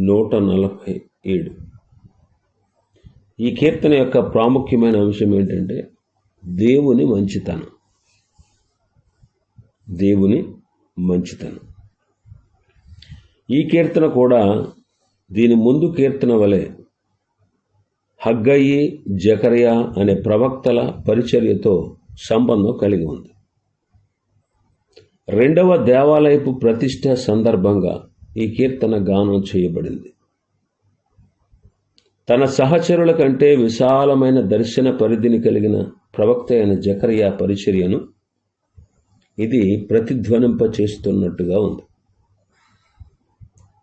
నూట నలభై ఏడు. ఈ కీర్తన యొక్క ప్రాముఖ్యమైన అంశం ఏంటంటే దేవుని మంచితనం. దేవుని మంచితనం. ఈ కీర్తన కూడా దీని ముందు కీర్తన వలె హగ్గయి జకరియా అనే ప్రవక్తల పరిచర్యతో సంబంధం కలిగి ఉంది. రెండవ దేవాలయపు ప్రతిష్ట సందర్భంగా ఈ కీర్తన గానం చేయబడింది. తన సహచరుల కంటే విశాలమైన దర్శన పరిధిని కలిగిన ప్రవక్త అయిన జకరియా పరిచర్యను ఇది ప్రతిధ్వనింప చేస్తున్నట్టుగా ఉంది.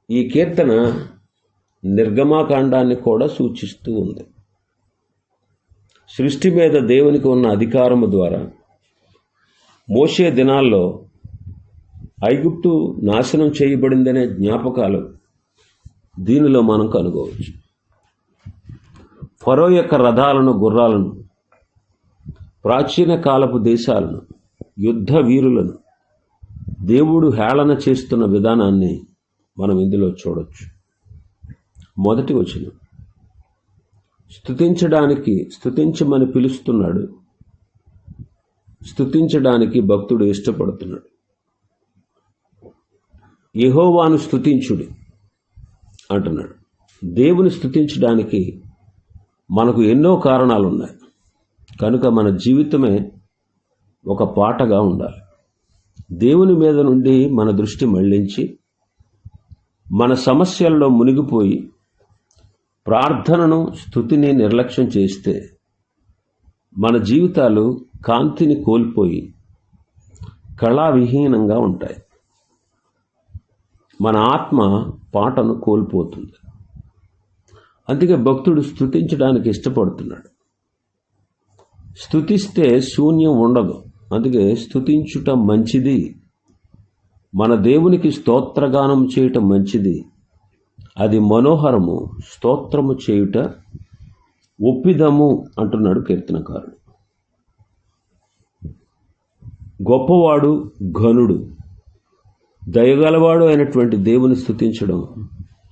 ఈ కీర్తన నిర్గమాకాండాన్ని కూడా సూచిస్తూ ఉంది. సృష్టి మీద దేవునికి ఉన్న అధికారము ద్వారా మోసే దినాల్లో ఐగుప్తు నాశనం చేయబడిందనే జ్ఞాపకాలు దీనిలో మనం కనుగొవచ్చు. ఫరో యొక్క రథాలను గుర్రాలను ప్రాచీన కాలపు దేశాలను యుద్ధ వీరులను దేవుడు హేళన చేస్తున్న విధానాన్ని మనం ఇందులో చూడొచ్చు. మొదటి వచనం. స్థుతించడానికి స్థుతించమని పిలుస్తున్నాడు. స్థుతించడానికి భక్తుడు ఇష్టపడుతున్నాడు. యహోవాను స్థుతించుడు అంటున్నాడు. దేవుని స్థుతించడానికి మనకు ఎన్నో కారణాలు ఉన్నాయి కనుక మన జీవితమే ఒక పాటగా ఉండాలి. దేవుని మీద నుండి మన దృష్టి మళ్ళించి మన సమస్యల్లో మునిగిపోయి ప్రార్థనను స్థుతిని నిర్లక్ష్యం చేస్తే మన జీవితాలు కాంతిని కోల్పోయి కళావిహీనంగా ఉంటాయి. మన ఆత్మ పాటను కోల్పోతుంది. అందుకే భక్తుడు స్థుతించడానికి ఇష్టపడుతున్నాడు. స్థుతిస్తే శూన్యం ఉండదు. అందుకే స్థుతించుట మంచిది. మన దేవునికి స్తోత్రగానం చేయటం మంచిది. అది మనోహరము స్తోత్రము చేయుట ఒప్పిదము అంటున్నాడు కీర్తనకారుడు. గొప్పవాడు ఘనుడు. దయగలవాడు అయినటువంటి దేవుని స్థుతించడం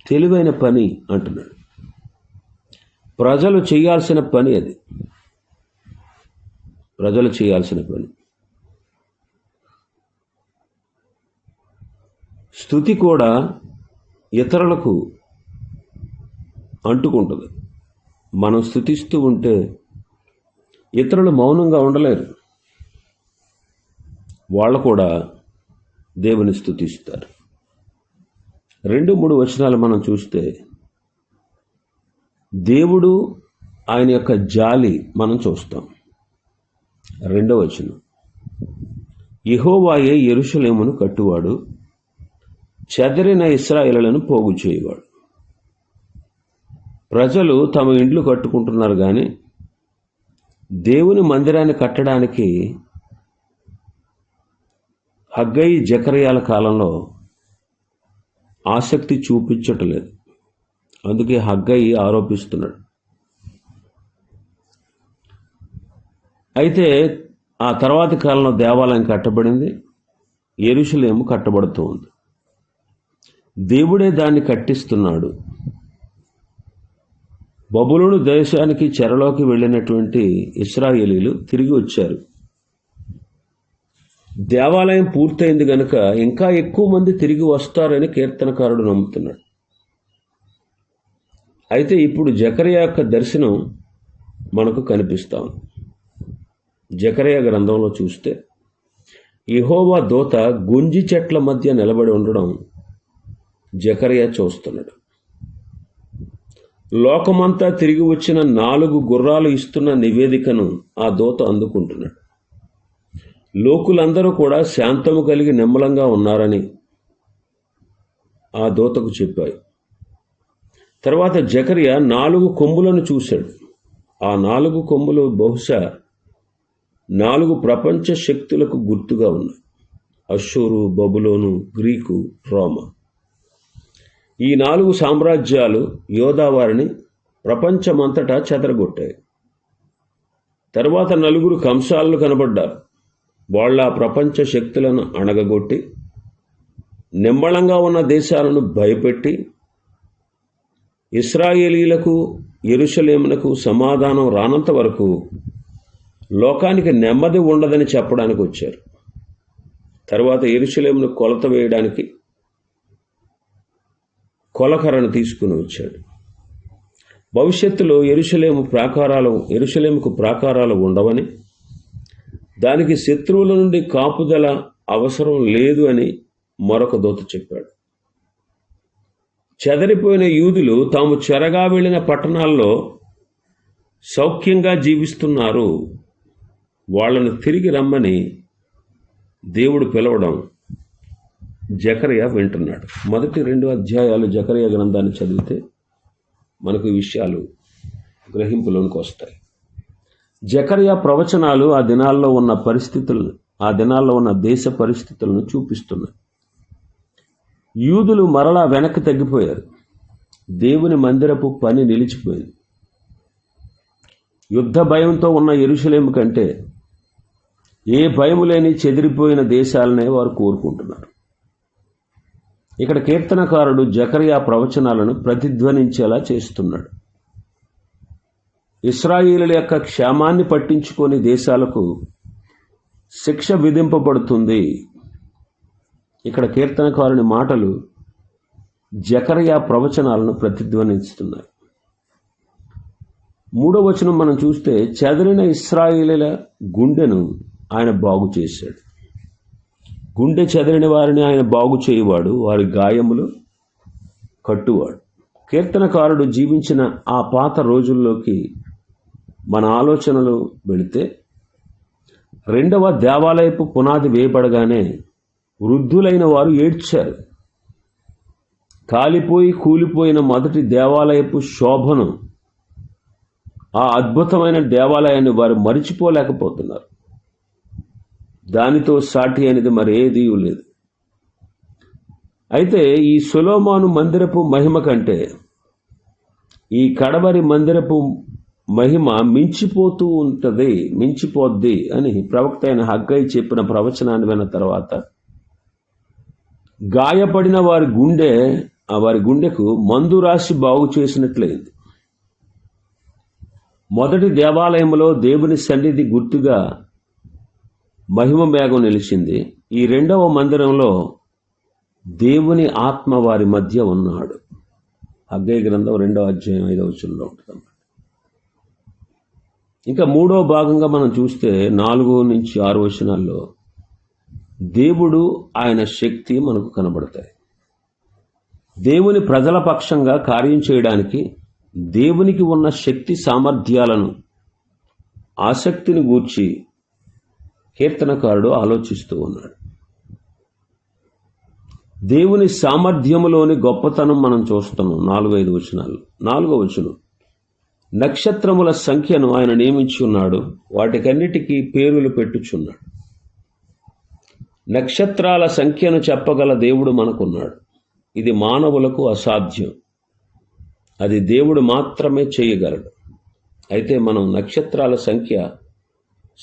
తెలివైన పని అంటున్నాడు. ప్రజలు చేయాల్సిన పని అది. ప్రజలు చేయాల్సిన పని. స్థుతి కూడా ఇతరులకు అంటుకుంటుంది. మనం స్థుతిస్తూ ఉంటే ఇతరులు మౌనంగా ఉండలేరు. వాళ్ళు కూడా దేవుని స్థుతిస్తారు. రెండు మూడు వచనాలు మనం చూస్తే దేవుడు ఆయన యొక్క జాలి మనం చూస్తాం. రెండవ వచనం. యహోవాయే ఎరుషలేమును కట్టువాడు చెదరిన ఇస్రాయిలను పోగు చేయవాడు. ప్రజలు తమ ఇండ్లు కట్టుకుంటున్నారు కానీ దేవుని మందిరాన్ని కట్టడానికి హగ్గయి జకరయాల కాలంలో ఆసక్తి చూపించటలేదు. అందుకే హగ్గయి ఆరోపిస్తున్నాడు. అయితే ఆ తర్వాతి కాలంలో దేవాలయం కట్టబడింది. ఎరుషులేము కట్టబడుతూ ఉంది. దేవుడే దాన్ని కట్టిస్తున్నాడు. బబులును దేశానికి చెరలోకి వెళ్ళినటువంటి ఇస్రాయేలీలు తిరిగి వచ్చారు. దేవాలయం పూర్తయింది గనుక ఇంకా ఎక్కువ మంది తిరిగి వస్తారని కీర్తనకారుడు నమ్ముతున్నాడు. అయితే ఇప్పుడు జకరియా యొక్క దర్శనం మనకు కనిపిస్తా ఉంది. జకరియా గ్రంథంలో చూస్తే ఇహోవా దోత గుంజి చెట్ల మధ్య నిలబడి ఉండడం జకరియా చూస్తున్నాడు. లోకమంతా తిరిగి వచ్చిన నాలుగు గుర్రాలు ఇస్తున్న నివేదికను ఆ దోత అందుకుంటున్నాడు. లోకులందరూ కూడా శాంతము కలిగి నిమ్మలంగా ఉన్నారని ఆ దూతకు చెప్పాయి. తర్వాత జకర్య నాలుగు కొమ్ములను చూశాడు. ఆ నాలుగు కొమ్ములు బహుశా నాలుగు ప్రపంచ శక్తులకు గుర్తుగా ఉన్నాయి. అశ్షూరు బబులోను గ్రీకు రోమా. ఈ నాలుగు సామ్రాజ్యాలు యోధావారిని ప్రపంచమంతటా చెదరగొట్టాయి. తర్వాత నలుగురు కంసాలను కనబడ్డారు. వాళ్ళ ప్రపంచ శక్తులను అణగగొట్టి నిమ్మళంగా ఉన్న దేశాలను భయపెట్టి ఇస్రాయేలీలకు ఎరుషలేమునకు సమాధానం రానంత వరకు లోకానికి నెమ్మది ఉండదని చెప్పడానికి వచ్చారు. తర్వాత ఎరుషలేమును కొలత వేయడానికి కొలకరను తీసుకుని వచ్చాడు. భవిష్యత్తులో ఎరుషలేము ప్రాకారాలు ఎరుషలేముకు ప్రాకారాలు ఉండవని దానికి శత్రువుల నుండి కాపుదల అవసరం లేదు అని మరొక దూత చెప్పాడు. చెదరిపోయిన యూదులు తాము చెరగా వెళ్ళిన పట్టణాల్లో సౌఖ్యంగా జీవిస్తున్నారు. వాళ్ళను తిరిగి రమ్మని దేవుడు పిలవడం జకరయ వింటున్నాడు. మొదటి రెండు అధ్యాయాలు జకరయ గ్రంథాన్ని చదివితే మనకు విషయాలు గ్రహింపులోనికి వస్తాయి. జకర్య ప్రవచనాలు ఆ దినాల్లో ఉన్న పరిస్థితులను ఆ దినాల్లో ఉన్న దేశ పరిస్థితులను చూపిస్తున్నాయి. యూదులు మరలా వెనక్కి తగ్గిపోయారు. దేవుని మందిరపు పని నిలిచిపోయింది. యుద్ధ భయంతో ఉన్న ఎరుషలేము కంటే ఏ భయము లేని చెదిరిపోయిన దేశాలనే వారు కోరుకుంటున్నారు. ఇక్కడ కీర్తనకారుడు జకరియా ప్రవచనాలను ప్రతిధ్వనించేలా చేస్తున్నాడు. ఇస్రాయిలుల యొక్క క్షేమాన్ని పట్టించుకొని దేశాలకు శిక్ష విధింపబడుతుంది. ఇక్కడ కీర్తనకారుని మాటలు జకరియా ప్రవచనాలను ప్రతిధ్వనిస్తున్నాయి. మూడో వచనం మనం చూస్తే చెదిరిన ఇస్రాయిలీల గుండెను ఆయన బాగు చేశాడు. గుండె చెదిరిన వారిని ఆయన బాగు చేయువాడు వారి గాయములు కట్టువాడు. కీర్తనకారుడు జీవించిన ఆ పాత రోజుల్లోకి మన ఆలోచనలు వెళితే రెండవ దేవాలయపు పునాది వేయబడగానే వృద్ధులైన వారు ఏడ్చారు. కాలిపోయి కూలిపోయిన మొదటి దేవాలయపు శోభను ఆ అద్భుతమైన దేవాలయాన్ని వారు మరిచిపోలేకపోతున్నారు. దానితో సాటి అనేది మరేదీ లేదు. అయితే ఈ సులోమాను మందిరపు మహిమ కంటే ఈ కడవరి మందిరపు మహిమ మించిపోతూ ఉంటుంది మించిపోద్ది అని ప్రవక్త అయిన హగ్గై చెప్పిన ప్రవచనాన్ని విన్న తర్వాత గాయపడిన వారి గుండె ఆ వారి గుండెకు మందు రాసి బాగు చేసినట్లయింది. మొదటి దేవాలయంలో దేవుని సన్నిధి గుర్తుగా మహిమ మేఘం నిలిచింది. ఈ రెండవ మందిరంలో దేవుని ఆత్మ వారి మధ్య ఉన్నాడు. అగ్గయ్య గ్రంథం రెండవ అధ్యాయం ఐదవ వచనంలో ఉంటుంది. ఇంకా మూడో భాగంగా మనం చూస్తే నాలుగో నుంచి ఆరు వచనాల్లో దేవుడు ఆయన శక్తి మనకు కనబడతాయి. దేవుని ప్రజల పక్షంగా కార్యం చేయడానికి దేవునికి ఉన్న శక్తి సామర్థ్యాలను ఆసక్తిని గూర్చి కీర్తనకారుడు ఆలోచిస్తూ ఉన్నాడు. దేవుని సామర్థ్యములోని గొప్పతనం మనం చూస్తున్నాం నాలుగైదు వచనాలు నాలుగో వచనం. నక్షత్రముల సంఖ్యను ఆయన నియమించున్నాడు వాటికన్నిటికీ పేరులు పెట్టుచున్నాడు. నక్షత్రాల సంఖ్యను చెప్పగల దేవుడు మనకున్నాడు. ఇది మానవులకు అసాధ్యం. అది దేవుడు మాత్రమే చేయగలడు. అయితే మనం నక్షత్రాల సంఖ్య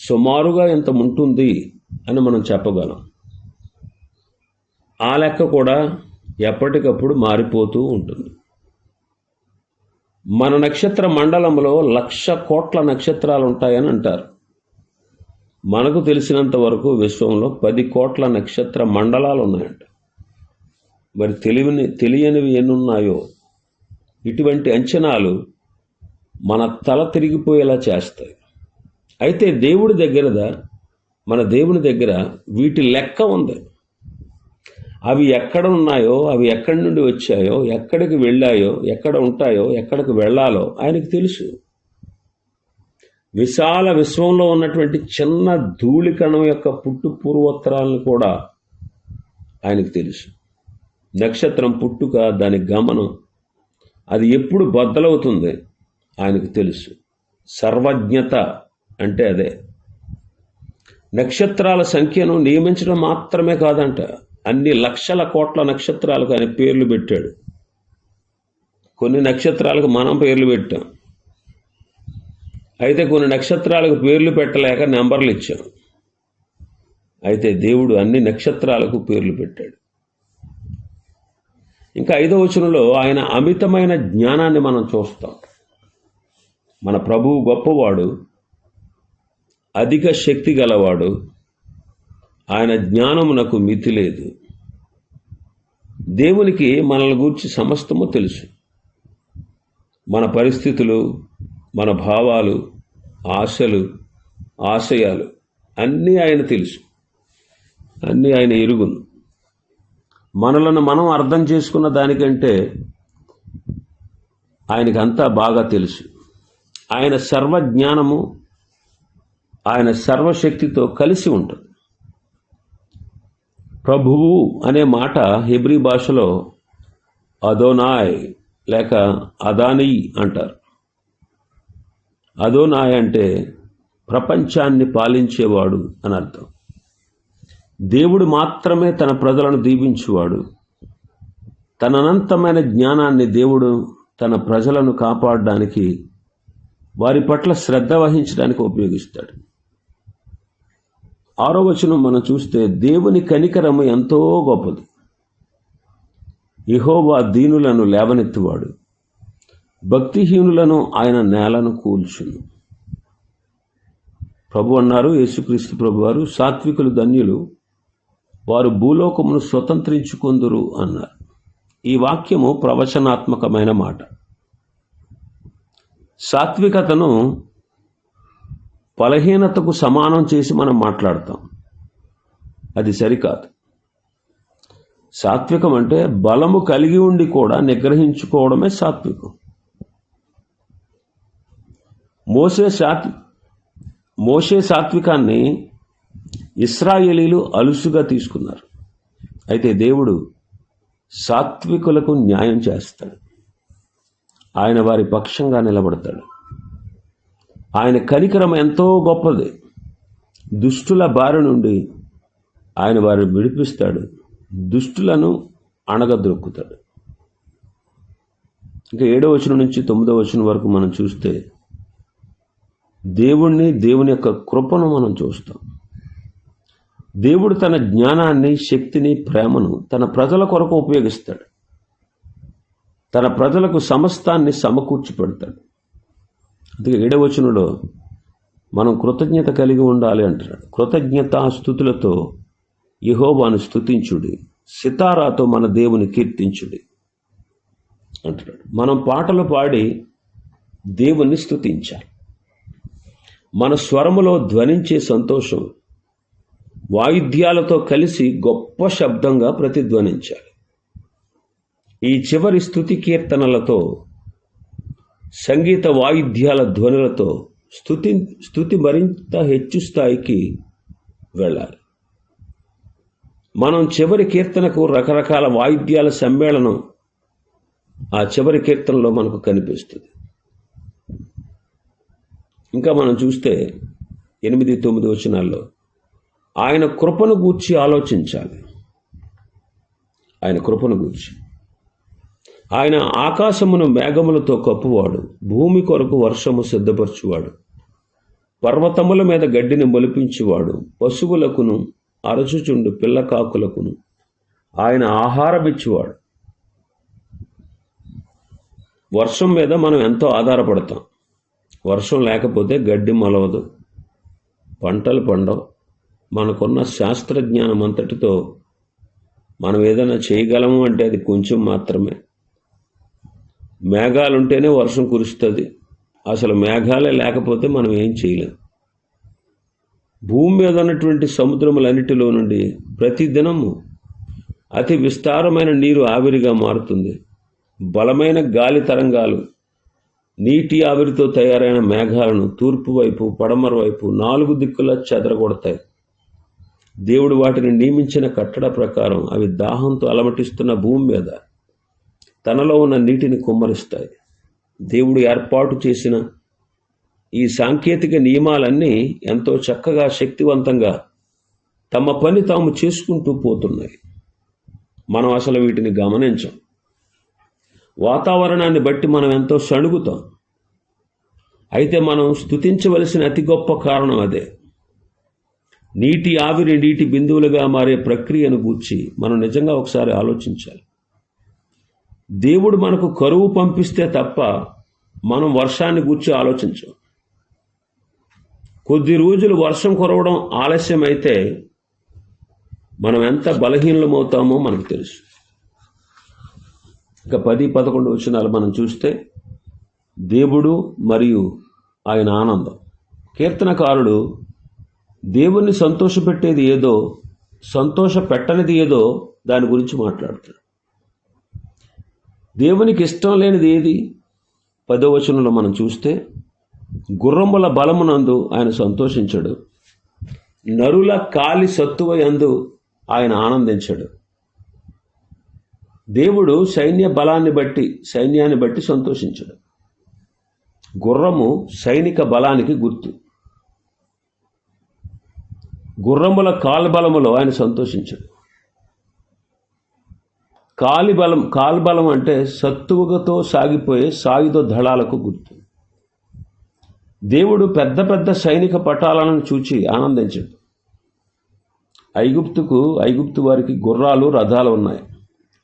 సుమారుగా ఎంత ఉంటుంది అని మనం చెప్పగలం. ఆ లెక్క కూడా ఎప్పటికప్పుడు మారిపోతూ ఉంటుంది. మన నక్షత్ర మండలంలో లక్ష కోట్ల నక్షత్రాలు ఉంటాయని అంటారు. మనకు తెలిసినంత వరకు విశ్వంలో పది కోట్ల నక్షత్ర మండలాలు ఉన్నాయంట. మరి తెలివిని తెలియనివి ఎన్నున్నాయో? ఇటువంటి అంచనాలు మన తల తిరిగిపోయేలా చేస్తాయి. అయితే దేవుడి దగ్గర మన దేవుని దగ్గర వీటి లెక్క ఉంది. అవి ఎక్కడ ఉన్నాయో అవి ఎక్కడి నుండి వచ్చాయో ఎక్కడికి వెళ్ళాయో ఎక్కడ ఉంటాయో ఎక్కడికి వెళ్ళాలో ఆయనకు తెలుసు. విశాల విశ్వంలో ఉన్నటువంటి చిన్న ధూళికణం యొక్క పుట్టు పూర్వోత్తరాలను కూడా ఆయనకు తెలుసు. నక్షత్రం పుట్టుక దాని గమనం అది ఎప్పుడు బద్దలవుతుంది ఆయనకు తెలుసు. సర్వజ్ఞత అంటే అదే. నక్షత్రాల సంఖ్యను నియమించడం మాత్రమే కాదంట. అన్ని లక్షల కోట్ల నక్షత్రాలకు ఆయన పేర్లు పెట్టాడు. కొన్ని నక్షత్రాలకు మనం పేర్లు పెట్టాం. అయితే కొన్ని నక్షత్రాలకు పేర్లు పెట్టలేక నెంబర్లు ఇచ్చాం. అయితే దేవుడు అన్ని నక్షత్రాలకు పేర్లు పెట్టాడు. ఇంకా ఐదో వచనంలో ఆయన అమితమైన జ్ఞానాన్ని మనం చూస్తాం. మన ప్రభువు గొప్పవాడు అధిక శక్తి గలవాడు ఆయన జ్ఞానమునకు మితి లేదు. దేవునికి మనల్ని గూర్చి సమస్తము తెలుసు. మన పరిస్థితులు మన భావాలు ఆశలు ఆశయాలు అన్నీ ఆయన తెలుసు. అన్నీ ఆయన ఎరుగును. మనలను మనం అర్థం చేసుకున్న దానికంటే ఆయనకి అంతా బాగా తెలుసు. ఆయన సర్వజ్ఞానము ఆయన సర్వశక్తితో కలిసి ఉంటుంది ప్రభువు అనే మాట హెబ్రీ భాషలో అదోనాయ్ లేక అదానీ అంటారు. అదోనాయ్ అంటే ప్రపంచాన్ని పాలించేవాడు అని అర్థం. దేవుడు మాత్రమే తన ప్రజలను దీపించేవాడు తన అనంతమైన జ్ఞానాన్ని దేవుడు తన ప్రజలను కాపాడడానికి వారి పట్ల శ్రద్ధ వహించడానికి ఉపయోగిస్తాడు. ఆరో వచనం మనం చూస్తే దేవుని కనికరము ఎంతో గొప్పది. ఇహోవా దీనులను లేవనెత్తువాడు. భక్తిహీనులను ఆయన నేలను కూల్చును. ప్రభు అన్నారు యేసుక్రీస్తు ప్రభు వారు సాత్వికులు ధన్యులు వారు భూలోకమును స్వతంత్రించుకొందురు అన్నారు. ఈ వాక్యము ప్రవచనాత్మకమైన మాట. సాత్వికతను బలహీనతకు సమానం చేసి మనం మాట్లాడతాం. అది సరికాదు. సాత్వికం అంటే బలము కలిగి ఉండి కూడా నిగ్రహించుకోవడమే సాత్వికం. మోసే సాత్ మోసే సాత్వికాన్ని ఇస్రాయేలీలు అలుసుగా తీసుకున్నారు. అయితే దేవుడు సాత్వికులకు న్యాయం చేస్తాడు. ఆయన వారి పక్షంగా నిలబడతాడు. ఆయన కనికరం ఎంతో గొప్పది. దుష్టుల బారి నుండి ఆయన వారిని విడిపిస్తాడు. దుష్టులను అణగద్రొక్కుతాడు ఇంకా ఏడో వచనం నుంచి తొమ్మిదో వచనం వరకు మనం చూస్తే దేవుణ్ణి దేవుని యొక్క కృపను మనం చూస్తాం. దేవుడు తన జ్ఞానాన్ని శక్తిని ప్రేమను తన ప్రజల కొరకు ఉపయోగిస్తాడు. తన ప్రజలకు సమస్తాన్ని సమకూర్చి పెడతాడు అందుకే ఏడవచనంలో మనం కృతజ్ఞత కలిగి ఉండాలి అంటున్నాడు. కృతజ్ఞత స్థుతులతో యహోవాను స్థుతించుడి. సితారాతో మన దేవుని కీర్తించుడి అంటున్నాడు. మనం పాటలు పాడి దేవుణ్ణి స్థుతించాలి. మన స్వరములో ధ్వనించే సంతోషం వాయిద్యాలతో కలిసి గొప్ప శబ్దంగా ప్రతిధ్వనించాలి. ఈ చివరి స్థుతి కీర్తనలతో సంగీత వాయిద్యాల ధ్వనులతో స్థుతి స్థుతి మరింత హెచ్చు స్థాయికి వెళ్ళాలి మనం చివరి కీర్తనకు రకరకాల వాయిద్యాల సమ్మేళనం ఆ చివరి కీర్తనలో మనకు కనిపిస్తుంది. ఇంకా మనం చూస్తే ఎనిమిది తొమ్మిది వచనాల్లో ఆయన కృపను గూర్చి ఆలోచించాలి. ఆయన కృపను గూర్చి ఆయన ఆకాశమును మేఘములతో కప్పువాడు భూమి కొరకు వర్షము సిద్ధపరచువాడు. పర్వతముల మీద గడ్డిని మొలిపించువాడు పశువులకును అరచుచుండు పిల్లకాకులకును ఆయన ఆహారమిచ్చువాడు. వర్షం మీద మనం ఎంతో ఆధారపడతాం. వర్షం లేకపోతే గడ్డి మొలవదు. పంటలు పండవు. మనకున్న శాస్త్రజ్ఞానం అంతటితో మనం ఏదైనా చేయగలము అంటే అది కొంచెం మాత్రమే. మేఘాలు ఉంటేనే వర్షం కురుస్తుంది. అసలు మేఘాలే లేకపోతే మనం ఏం చేయలేం. భూమి మీద ఉన్నటువంటి సముద్రములన్నిటిలో నుండి ప్రతిదినము అతి విస్తారమైన నీరు ఆవిరిగా మారుతుంది. బలమైన గాలి తరంగాలు నీటి ఆవిరితో తయారైన మేఘాలను తూర్పు వైపు పడమర వైపు నాలుగు దిక్కులా చెదరగొడతాయి. దేవుడు వాటిని నియమించిన కట్టడ ప్రకారం అవి దాహంతో అలమటిస్తున్న భూమి మీద తనలో ఉన్న నీటిని కుమ్మరిస్తాయి. దేవుడు ఏర్పాటు చేసిన ఈ సాంకేతిక నియమాలన్నీ ఎంతో చక్కగా శక్తివంతంగా తమ పని తాము చేసుకుంటూ పోతున్నాయి. మనం అసలు వీటిని గమనించం. వాతావరణాన్ని బట్టి మనం ఎంతో సణుగుతాం. అయితే మనం స్తుతించవలసిన అతి గొప్ప కారణం అదే. నీటి ఆవిరి నీటి బిందువులుగా మారే ప్రక్రియను గూర్చి మనం నిజంగా ఒకసారి ఆలోచించాలి. దేవుడు మనకు కరువు పంపిస్తే తప్ప మనం వర్షాన్ని గూర్చి ఆలోచించం. కొద్ది రోజులు వర్షం కురవడం ఆలస్యమైతే మనం ఎంత బలహీనమవుతామో మనకు తెలుసు. ఇక పది పదకొండు వచనాలు మనం చూస్తే దేవుడు మరియు ఆయన ఆనందం. కీర్తనకారుడు దేవుణ్ణి సంతోషపెట్టేది ఏదో సంతోష పెట్టనిది ఏదో దాని గురించి మాట్లాడతాడు దేవునికి ఇష్టం లేనిది ఏది? పదవచనంలో మనం చూస్తే గుర్రముల బలమునందు ఆయన సంతోషించడు. నరుల కాలి సత్తువ యందు ఆయన ఆనందించడు. దేవుడు సైన్య బలాన్ని బట్టి సైన్యాన్ని బట్టి సంతోషించడు. గుర్రము సైనిక బలానికి గుర్తు. గుర్రముల కాల్బలములో ఆయన సంతోషించడు. కాలిబలం కాల్బలం అంటే సత్తువతో సాగిపోయే సాయుధ దళాలకు గుర్తు. దేవుడు పెద్ద పెద్ద సైనిక పటాలను చూచి ఆనందించడు. ఐగుప్తుకు ఐగుప్తు వారికి గుర్రాలు రథాలు ఉన్నాయి.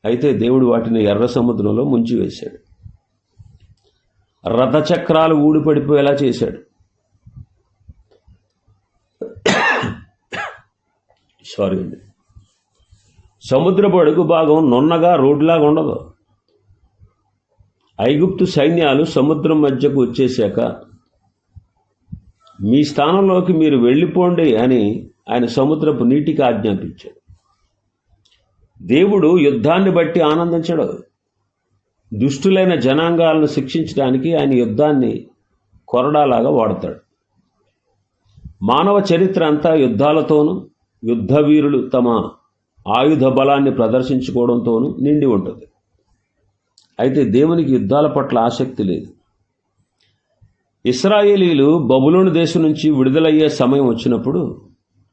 అయితే దేవుడు వాటిని ఎర్ర సముద్రంలో ముంచివేశాడు రథచక్రాలు ఊడిపడిపోయేలా చేశాడు. సారీ అండి. సముద్రపు అడుగు భాగం నున్నగా రోడ్లాగా ఉండదు. ఐగుప్తు సైన్యాలు సముద్రం మధ్యకు వచ్చేసాక మీ స్థానంలోకి మీరు వెళ్ళిపోండి అని ఆయన సముద్రపు నీటికి ఆజ్ఞాపించాడు. దేవుడు యుద్ధాన్ని బట్టి ఆనందించడు. దుష్టులైన జనాంగాలను శిక్షించడానికి ఆయన యుద్ధాన్ని కొరడాలాగా వాడతాడు. మానవ చరిత్ర అంతా యుద్ధాలతోనూ యుద్ధవీరులు తమ ఆయుధ బలాన్ని ప్రదర్శించుకోవడంతోనూ నిండి ఉంటుంది. అయితే దేవునికి యుద్ధాల పట్ల ఆసక్తి లేదు. ఇస్రాయేలీలు బబులోని దేశం నుంచి విడుదలయ్యే సమయం వచ్చినప్పుడు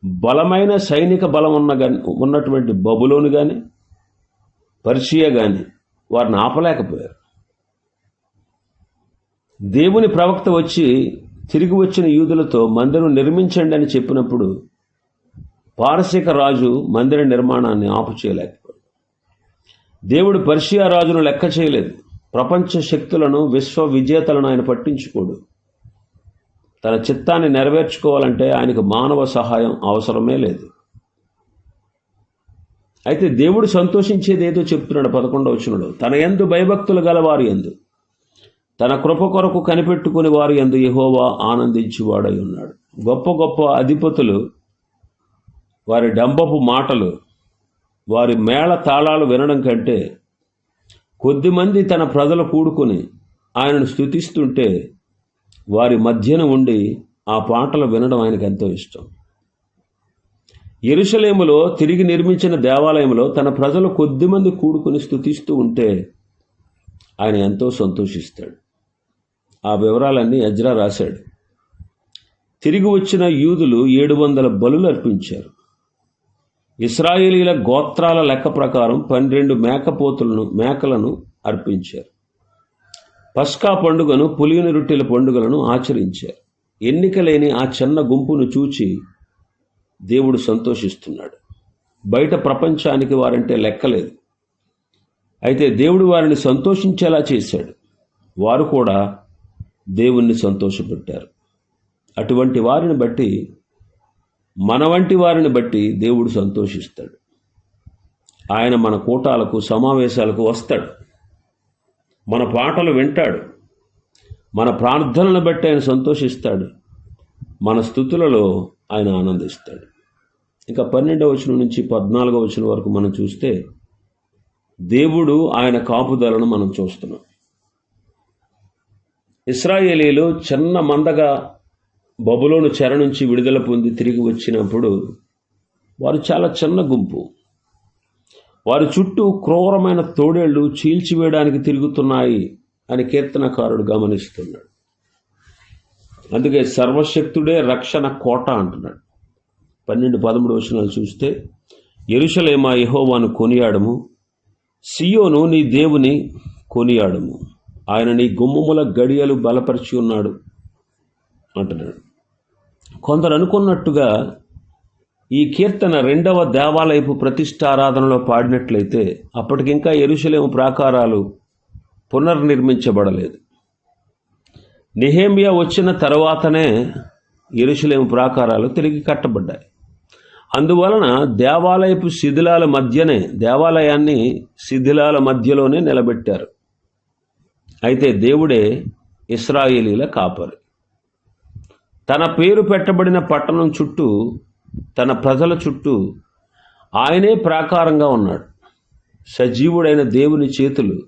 బలమైన సైనిక బలం ఉన్న ఉన్నటువంటి బబులోను కానీ పర్షియా కానీ వారిని ఆపలేకపోయారు. దేవుని ప్రవక్త వచ్చి తిరిగి వచ్చిన యూదులతో మందిరం నిర్మించండి అని చెప్పినప్పుడు పారసిక రాజు మందిర నిర్మాణాన్ని ఆపు చేయలేకపోయాడు. దేవుడు పర్షియా రాజును లెక్క చేయలేదు. ప్రపంచ శక్తులను విశ్వ విజేతలను ఆయన పట్టించుకోడు. తన చిత్తాన్ని నెరవేర్చుకోవాలంటే ఆయనకు మానవ సహాయం అవసరమే లేదు. అయితే దేవుడు సంతోషించేది ఏదో చెప్తున్నాడు పదకొండవ వచనంలో. తన ఎందు భయభక్తులు గలవారి ఎందు. తన కృప కొరకు కనిపెట్టుకుని వారి ఎందు యెహోవా ఆనందించువాడై ఉన్నాడు. గొప్ప గొప్ప అధిపతులు వారి డంబపు మాటలు వారి మేళ తాళాలు వినడం కంటే కొద్దిమంది తన ప్రజలు కూడుకొని ఆయనను స్థుతిస్తుంటే వారి మధ్యన ఉండి ఆ పాటలు వినడం ఆయనకు ఎంతో ఇష్టం. ఎరుసలేములో తిరిగి నిర్మించిన దేవాలయంలో తన ప్రజలు కొద్దిమంది కూడుకొని స్థుతిస్తూ ఉంటే ఆయన ఎంతో సంతోషిస్తాడు. ఆ వివరాలన్నీ అజ్రా రాశాడు. తిరిగి వచ్చిన యూదులు ఏడు వందల బలులు అర్పించారు. ఇస్రాయేలీల గోత్రాల లెక్క ప్రకారం పన్నెండు మేకపోతులను మేకలను అర్పించారు. పస్కా పండుగను పులిగిన రొట్టెల పండుగలను ఆచరించారు. ఎన్నిక లేని ఆ చిన్న గుంపును చూచి దేవుడు సంతోషిస్తున్నాడు. బయట ప్రపంచానికి వారంటే లెక్కలేదు అయితే దేవుడు వారిని సంతోషించేలా చేశాడు. వారు కూడా దేవుణ్ణి సంతోషపెట్టారు. అటువంటి వారిని బట్టి మన వంటి వారిని బట్టి దేవుడు సంతోషిస్తాడు. ఆయన మన కూటాలకు సమావేశాలకు వస్తాడు. మన పాటలు వింటాడు. మన ప్రార్థనలను బట్టి ఆయన సంతోషిస్తాడు. మన స్థుతులలో ఆయన ఆనందిస్తాడు. ఇంకా పన్నెండవ వచనం నుంచి పద్నాలుగవ వచనం వరకు మనం చూస్తే దేవుడు ఆయన కాపుదలను మనం చూస్తున్నాం. ఇస్రాయేలీలు చిన్న మందగా బబులోను చెర నుంచి విడుదల పొంది తిరిగి వచ్చినప్పుడు వారు చాలా చిన్న గుంపు. వారి చుట్టూ క్రూరమైన తోడేళ్ళు చీల్చివేయడానికి తిరుగుతున్నాయి అని కీర్తనకారుడు గమనిస్తున్నాడు. అందుకే సర్వశక్తుడే రక్షణ కోట అంటున్నాడు. పన్నెండు పదమూడు వచనాలు చూస్తే ఎరుషలేమా యహోవాను కొనియాడము? సియోను నీ దేవుని కొనియాడము? ఆయన నీ గుమ్మముల గడియలు బలపరిచి ఉన్నాడు అంటున్నాడు. కొందరు అనుకున్నట్టుగా ఈ కీర్తన రెండవ దేవాలయపు ప్రతిష్టారాధనలో పాడినట్లయితే అప్పటికింకా ఎరుషలేము ప్రాకారాలు పునర్నిర్మించబడలేదు. నిహేమియా వచ్చిన తర్వాతనే ఎరుషలేము ప్రాకారాలు తిరిగి కట్టబడ్డాయి. అందువలన దేవాలయపు శిథిలాల మధ్యనే దేవాలయాన్ని శిథిలాల మధ్యలోనే నిలబెట్టారు. అయితే దేవుడే ఇస్రాయేలీల కాపరి. తన పేరు పెట్టబడిన పట్టణం చుట్టూ తన ప్రజల చుట్టూ ఆయనే ప్రాకారంగా ఉన్నాడు. సజీవుడైన దేవుని చేతులు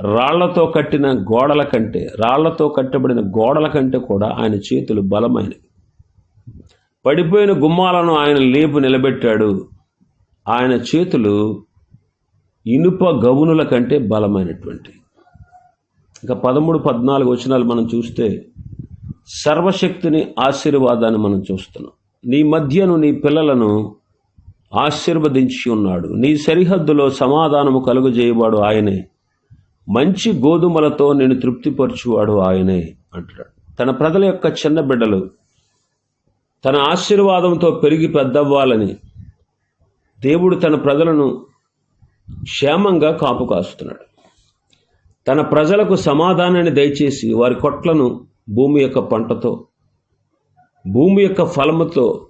రాళ్ళతో కట్టిన గోడల కంటే రాళ్ళతో కట్టబడిన గోడల కంటే కూడా ఆయన చేతులు బలమైనవి. పడిపోయిన గుమ్మాలను ఆయన లేపు నిలబెట్టాడు. ఆయన చేతులు ఇనుప గవునుల కంటే బలమైనటువంటి. ఇంకా పదమూడు పద్నాలుగు వచనాలు మనం చూస్తే సర్వశక్తిని ఆశీర్వాదాన్ని మనం చూస్తున్నాం. నీ మధ్యను నీ పిల్లలను ఆశీర్వదించి ఉన్నాడు. నీ సరిహద్దులో సమాధానము కలుగజేయవాడు ఆయనే. మంచి గోధుమలతో నేను తృప్తిపరచువాడు ఆయనే అంటున్నాడు. తన ప్రజల యొక్క చిన్న బిడ్డలు తన ఆశీర్వాదంతో పెరిగి పెద్దవ్వాలని దేవుడు తన ప్రజలను క్షేమంగా కాపు కాస్తున్నాడు తన ప్రజలకు సమాధానాన్ని దయచేసి వారి కొట్లను భూమి యొక్క పంటతో భూమి యొక్క ఫలముతో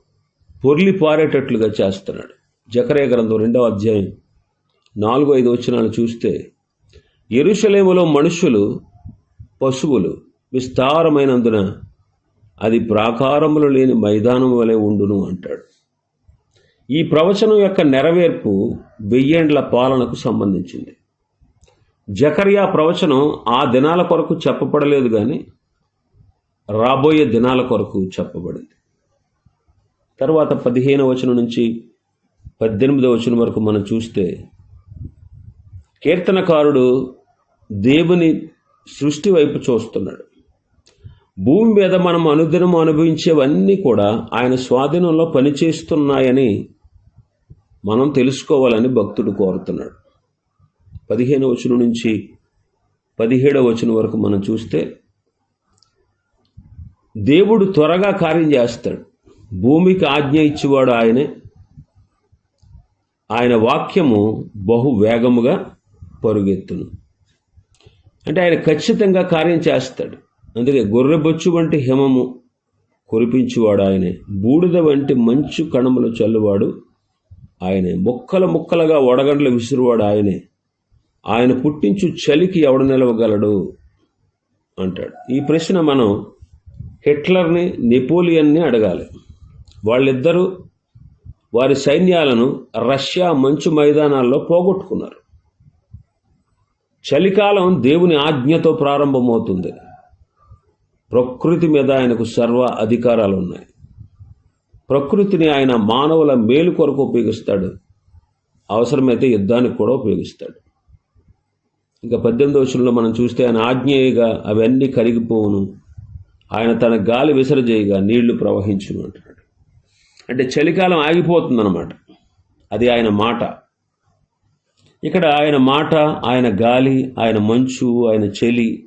పొర్లి పారేటట్లుగా చేస్తున్నాడు. జకరే గ్రంథం రెండవ అధ్యాయం నాలుగు ఐదు వచనాలు చూస్తే ఎరుషలేములో మనుషులు పశువులు విస్తారమైనందున అది ప్రాకారములు లేని మైదానం వలె ఉండును అంటాడు. ఈ ప్రవచనం యొక్క నెరవేర్పు వెయ్యేండ్ల పాలనకు సంబంధించింది. జకర్యా ప్రవచనం ఆ దినాల కొరకు చెప్పబడలేదు కానీ రాబోయే దినాల కొరకు చెప్పబడింది. తర్వాత పదిహేను వచనం నుంచి పద్దెనిమిదవ వచనం వరకు మనం చూస్తే కీర్తనకారుడు దేవుని సృష్టి వైపు చూస్తున్నాడు. భూమి మీద మనం అనుదినం అనుభవించేవన్నీ కూడా ఆయన స్వాధీనంలో పనిచేస్తున్నాయని మనం తెలుసుకోవాలని భక్తుడు కోరుతున్నాడు. పదిహేను వచనం నుంచి పదిహేడవ వచనం వరకు మనం చూస్తే దేవుడు త్వరగా కార్యం చేస్తాడు. భూమికి ఆజ్ఞ ఇచ్చేవాడు ఆయనే. ఆయన వాక్యము బహు వేగముగా పరుగెత్తును. అంటే ఆయన ఖచ్చితంగా కార్యం చేస్తాడు. అందుకే గొర్రెబొచ్చు వంటి హిమము కురిపించువాడు ఆయనే. బూడిద వంటి మంచు కణములు చల్లువాడు ఆయనే. ముక్కల ముక్కలుగా వడగండ్లు విసురువాడు ఆయనే. ఆయన పుట్టించు చలికి ఎవడు నిలవగలడు? అంటాడు. ఈ ప్రశ్న మనం హిట్లర్ని నెపోలియన్ని అడగాలి. వాళ్ళిద్దరూ వారి సైన్యాలను రష్యా మంచు మైదానాల్లో పోగొట్టుకున్నారు. చలికాలం దేవుని ఆజ్ఞతో ప్రారంభమవుతుంది. ప్రకృతి మీద ఆయనకు సర్వ అధికారాలు ఉన్నాయి ప్రకృతిని ఆయన మానవుల మేలు కొరకు ఉపయోగిస్తాడు. అవసరమైతే యుద్ధానికి కూడా ఉపయోగిస్తాడు. ఇంకా పద్దెనిమిది వచనంలో మనం చూస్తే ఆయన ఆజ్ఞేయగా అవన్నీ కరిగిపోవును. ఆయన తన గాలి విసరజేయగా నీళ్ళు ప్రవహించును అంటున్నాడు. అంటే చలికాలం ఆగిపోతుందన్నమాట. అది ఆయన మాట. ఇక్కడ ఆయన మాట ఆయన గాలి ఆయన మంచు ఆయన చలి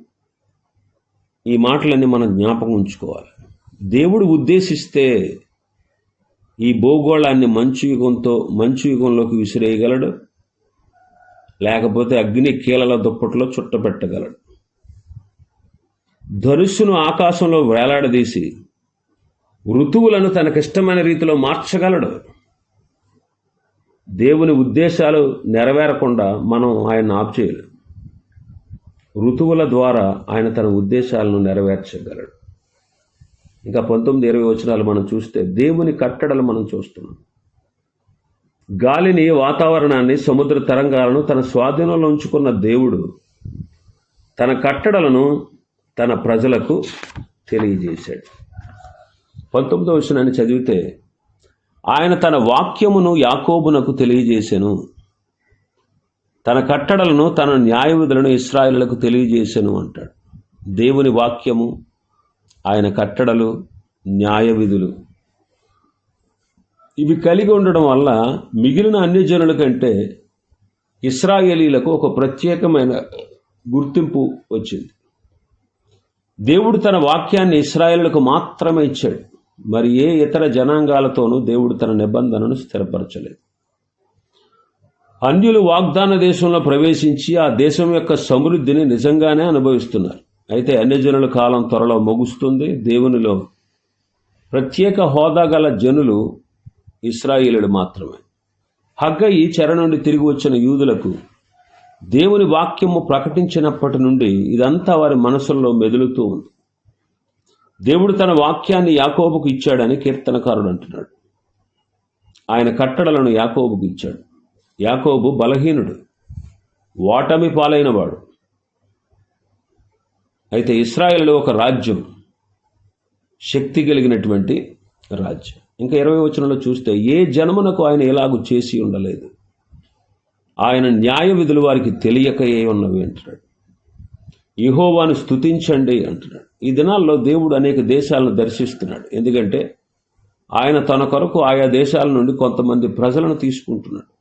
ఈ మాటలన్నీ మనం జ్ఞాపకం ఉంచుకోవాలి. దేవుడు ఉద్దేశిస్తే ఈ భూగోళాన్ని మంచు యుగంతో మంచు యుగంలోకి విసిరేయగలడు లేకపోతే అగ్ని కీలల దుప్పట్లో చుట్టబెట్టగలడు. ధనుస్సును ఆకాశంలో వేలాడదీసి ఋతువులను తనకిష్టమైన రీతిలో మార్చగలడు. దేవుని ఉద్దేశాలు నెరవేరకుండా మనం ఆయన ఆపుచేయలేం. ఋతువుల ద్వారా ఆయన తన ఉద్దేశాలను నెరవేర్చగలడు. ఇంకా పంతొమ్మిది ఇరవై వచనాలు మనం చూస్తే దేవుని కట్టడలు మనం చూస్తున్నాం. గాలిని వాతావరణాన్ని సముద్ర తరంగాలను తన స్వాధీనంలో ఉంచుకున్న దేవుడు తన కట్టడలను తన ప్రజలకు తెలియజేశాడు. పంతొమ్మిదో వచనాన్ని చదివితే ఆయన తన వాక్యమును యాకోబునకు తెలియజేశాను తన కట్టడలను తన న్యాయ విధులను ఇస్రాయిలకు తెలియజేశాను అంటాడు. దేవుని వాక్యము ఆయన కట్టడలు న్యాయ విధులు ఇవి కలిగి ఉండడం వల్ల మిగిలిన అన్యజనుల కంటే ఇస్రాయేలీలకు ఒక ప్రత్యేకమైన గుర్తింపు వచ్చింది. దేవుడు తన వాక్యాన్ని ఇస్రాయేళ్ళకు మాత్రమే ఇచ్చాడు. మరి ఏ ఇతర జనాంగాలతోనూ దేవుడు తన నిబంధనను స్థిరపరచలేదు. అన్యులు వాగ్దాన దేశంలో ప్రవేశించి ఆ దేశం యొక్క సమృద్ధిని నిజంగానే అనుభవిస్తున్నారు. అయితే అన్యజనుల కాలం త్వరలో ముగుస్తుంది. దేవునిలో ప్రత్యేక హోదా గల జనులు ఇస్రాయిలు మాత్రమే. హగ్గ ఈ చెర నుండి తిరిగి వచ్చిన యూదులకు దేవుని వాక్యము ప్రకటించినప్పటి నుండి ఇదంతా వారి మనసుల్లో మెదులుతూ ఉంది. దేవుడు తన వాక్యాన్ని యాకోబుకు ఇచ్చాడని కీర్తనకారుడు అంటున్నాడు. ఆయన కట్టడలను యాకోబుకు ఇచ్చాడు. యాకోబు బలహీనుడు ఓటమి పాలైనవాడు. అయితే ఇస్రాయేల్ ఒక రాజ్యం శక్తి కలిగినటువంటి రాజ్యం. ఇంకా ఇరవై వచనంలో చూస్తే ఏ జన్మనకు ఆయన ఎలాగూ చేసి ఉండలేదు? ఆయన న్యాయ విధులు వారికి తెలియక ఉన్నవి అంటున్నాడు. యహోవాను స్తుతించండి అంటున్నాడు. ఈ దినాల్లో దేవుడు అనేక దేశాలను దర్శిస్తున్నాడు. ఎందుకంటే ఆయన తన కొరకు ఆయా దేశాల నుండి కొంతమంది ప్రజలను తీసుకుంటున్నాడు.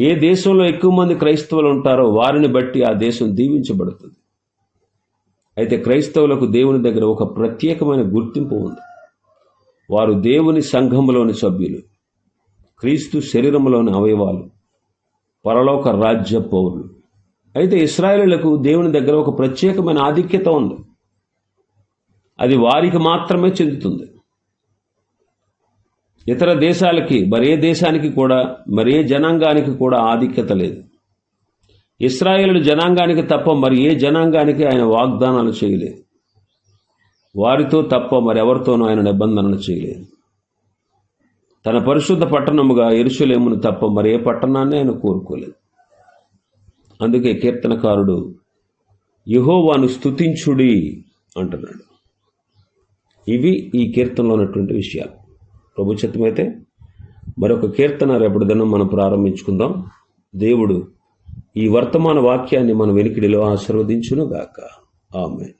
ఏ దేశంలో ఎక్కువ మంది క్రైస్తవులు ఉంటారో వారిని బట్టి ఆ దేశం దీవించబడుతుంది. అయితే క్రైస్తవులకు దేవుని దగ్గర ఒక ప్రత్యేకమైన గుర్తింపు ఉంది. వారు దేవుని సంఘంలోని సభ్యులు క్రీస్తు శరీరంలోని అవయవాలు పరలోక రాజ్య పౌరులు. అయితే ఇస్రాయేలులకు దేవుని దగ్గర ఒక ప్రత్యేకమైన ఆధిక్యత ఉంది. అది వారికి మాత్రమే చెందుతుంది. ఇతర దేశాలకి మరే దేశానికి కూడా మరే జనాంగానికి కూడా ఆధిక్యత లేదు. ఇస్రాయేలు జనాంగానికి తప్ప మరి ఏ జనాంగానికి ఆయన వాగ్దానాలు చేయలేదు. వారితో తప్ప మరెవరితోనూ ఆయన నిబంధనలు చేయలేదు. తన పరిశుద్ధ పట్టణముగా ఎరుసలేమును తప్ప మరే పట్టణాన్ని ఆయన కోరుకోలేదు. అందుకే కీర్తనకారుడు యహోవాను స్తుతించుడి అంటున్నాడు. ఇవి ఈ కీర్తనలో ఉన్నటువంటి విషయాలు. ప్రభుత్వమైతే మరొక కీర్తన రేపటి దినం మనం ప్రారంభించుకుందాం. దేవుడు ఈ వర్తమాన వాక్యాన్ని మన వెనికిడిలో ఆశీర్వదించునుగాక. ఆమె